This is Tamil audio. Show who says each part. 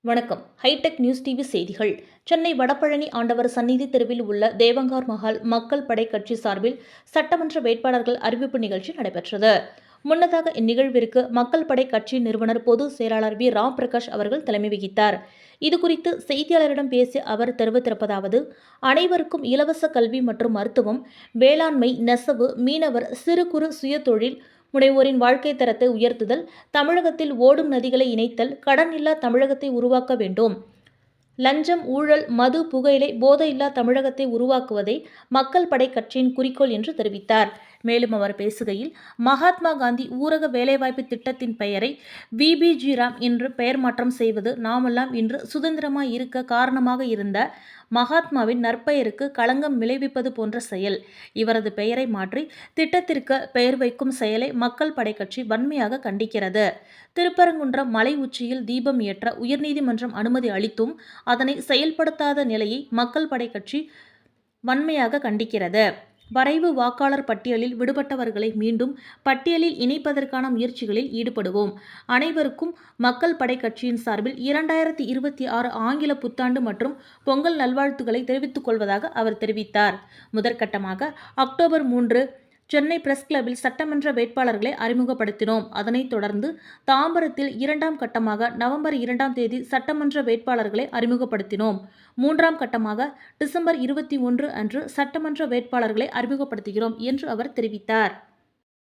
Speaker 1: வணக்கம். ஹைடெக் நியூஸ் டிவி செய்திகள். சென்னை வடபழனி ஆண்டவர் சந்நிதி தெருவில் உள்ள தேவங்கார் மஹால் மக்கள் படை கட்சி சார்பில் சட்டமன்ற வேட்பாளர்கள் அறிவிப்பு நிகழ்ச்சி நடைபெற்றது. முன்னதாக இந்நிகழ்விற்கு மக்கள் படை கட்சி நிறுவனர் பொது செயலாளர் வி. ராம் பிரகாஷ் அவர்கள் தலைமை வகித்தார். இதுகுறித்து செய்தியாளரிடம் பேசிய அவர் தெரிவித்திருப்பதாவது அனைவருக்கும் இலவச கல்வி மற்றும் மருத்துவம் வேளாண்மை நெசவு மீனவர் சிறு குறு சுயதொழில் முனைவோரின் வாழ்க்கை தரத்தை உயர்த்துதல் தமிழகத்தில் ஓடும் நதிகளை இணைத்தல் கடன் இல்லா தமிழகத்தை உருவாக்க வேண்டும். லஞ்சம் ஊழல் மது புகையிலை போதையில்லா தமிழகத்தை உருவாக்குவதை மக்கள் படை கட்சியின் குறிக்கோள் என்று தெரிவித்தார். மேலும் அவர் பேசுகையில் மகாத்மா காந்தி ஊரக வேலைவாய்ப்பு திட்டத்தின் பெயரை விபிஜி ராம் என்று பெயர் மாற்றம் செய்வது நாமெல்லாம் இன்று சுதந்திரமாய் இருக்க காரணமாக இருந்த மகாத்மாவின் நற்பெயருக்கு களங்கம் விளைவிப்பது போன்ற செயல். இவரது பெயரை மாற்றி திட்டத்திற்கு பெயர் வைக்கும் செயலை மக்கள் படை கட்சி வன்மையாக கண்டிக்கிறது. திருப்பரங்குன்றம் மலை உச்சியில் தீபம் ஏற்ற உயர்நீதிமன்றம் அனுமதி அளித்தும் அதனை செயல்படுத்தாத நிலையை மக்கள் படை கட்சி வன்மையாக கண்டிக்கிறது. வரைவு வாக்காளர் பட்டியலில் விடுபட்டவர்களை மீண்டும் பட்டியலில் இணைப்பதற்கான முயற்சிகளில் ஈடுபடுவோம். அனைவருக்கும் மக்கள் படை கட்சியின் சார்பில் இரண்டாயிரத்தி இருபத்தி ஆறு ஆங்கில புத்தாண்டு மற்றும் பொங்கல் நல்வாழ்த்துக்களை தெரிவித்துக் கொள்வதாக அவர் தெரிவித்தார். முதற்கட்டமாக அக்டோபர் மூன்று சென்னை பிரஸ் கிளப்பில் சட்டமன்ற வேட்பாளர்களை அறிமுகப்படுத்தினோம். அதனைத் தொடர்ந்து தாம்பரத்தில் இரண்டாம் கட்டமாக நவம்பர் இரண்டாம் தேதி சட்டமன்ற வேட்பாளர்களை அறிமுகப்படுத்தினோம். மூன்றாம் கட்டமாக டிசம்பர் இருபத்தி ஒன்று அன்று சட்டமன்ற வேட்பாளர்களை அறிமுகப்படுத்துகிறோம் என்று அவர் தெரிவித்தார்.